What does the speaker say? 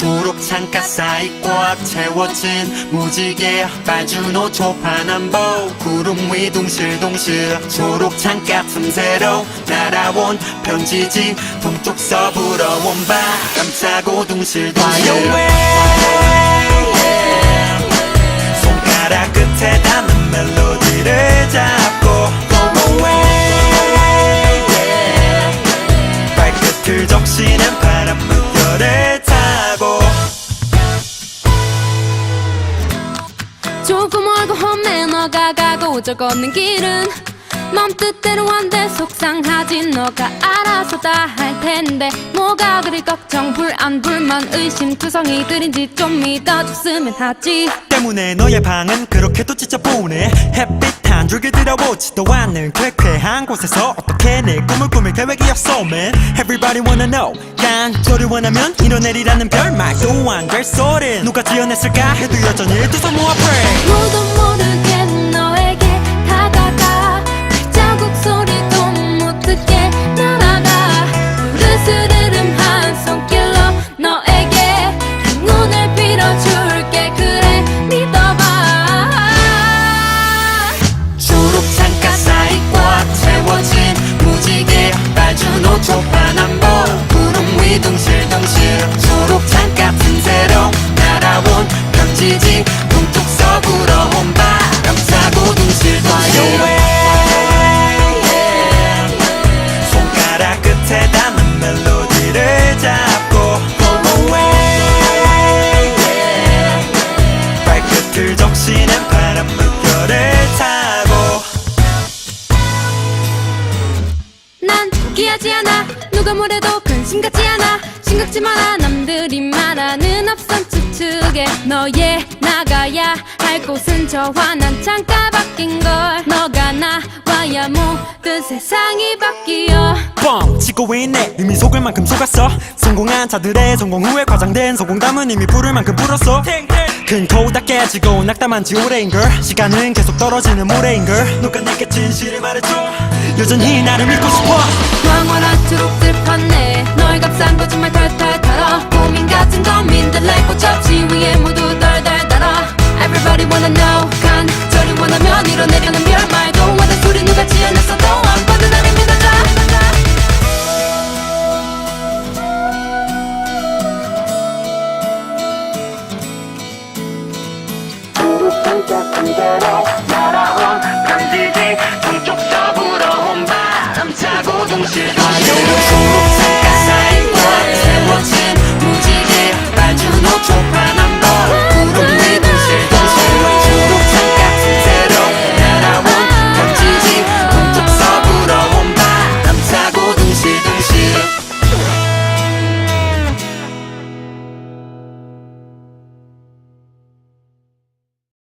초록 창가 사이 꽉 채워진 무지개 빨주노 초파남보. 구름 위 둥실둥실 초록 창가 틈새로 날아온 편지지 동쪽 서부러 온 바람 차고 둥실둥실 저 걷는 길은 맘 뜻대로 안돼 속상하지. 너가 알아서 다 할 텐데 뭐가 그리 걱정? 불안 불만 의심 투성이들인지 좀 믿어줬으면 하지. 때문에 너의 방은 그렇게도 지쳐보네 햇빛 한 줄기 들어오지도 않는 쾌쾌한 곳에서 어떻게 내 꿈을 꾸밀 계획이었어 man. Everybody wanna know. 깐소리 원하면 이뤄내리라는 별말도 안될 소리 누가 지어냈을까? 해도 여전히 두손 모아 pray. 모두 모르게 둥실둥실 초록 창가 틈새로 날아온 편지지. 동쪽 서부러 온 바람 차고 둥실둥실. 손가락 끝에 담은 멜로디를 잡고. Go away 발끝을 적시는 바람 물결을 타고. 난 포기하지 않아 누가 뭐래도 근심 갖지 않아. 심각지 마라 남들이 말하는 앞선 추측에 너의 나가야 할 곳은 저와 난 잠깐 바뀐 걸. 너가 나와야 모든 세상이 바뀌어. 뻥! 치고 있네. 이미 속을 만큼 속았어. 성공한 자들의 성공 후에 과장된 성공담은 이미 부를 만큼 불었어. 큰 거울 다 깨지고 낙담한 지 오래인걸. 시간은 계속 떨어지는 모래인걸. 누가 내게 진실을 말해줘. 여전히 나를 믿고 싶어. 황홀한 초록들 싼 거짓말 탈탈 털어. 고민 같은 고민들 내고 접시 위에 모두 덜덜 달아 Everybody wanna know. 간절히 원하면 이뤄내려는 별말도 와다 소리 누가 지어냈어도 안 받은 나를 믿어줘. 날아온 편지지. 동쪽 서부러 온 바람 타고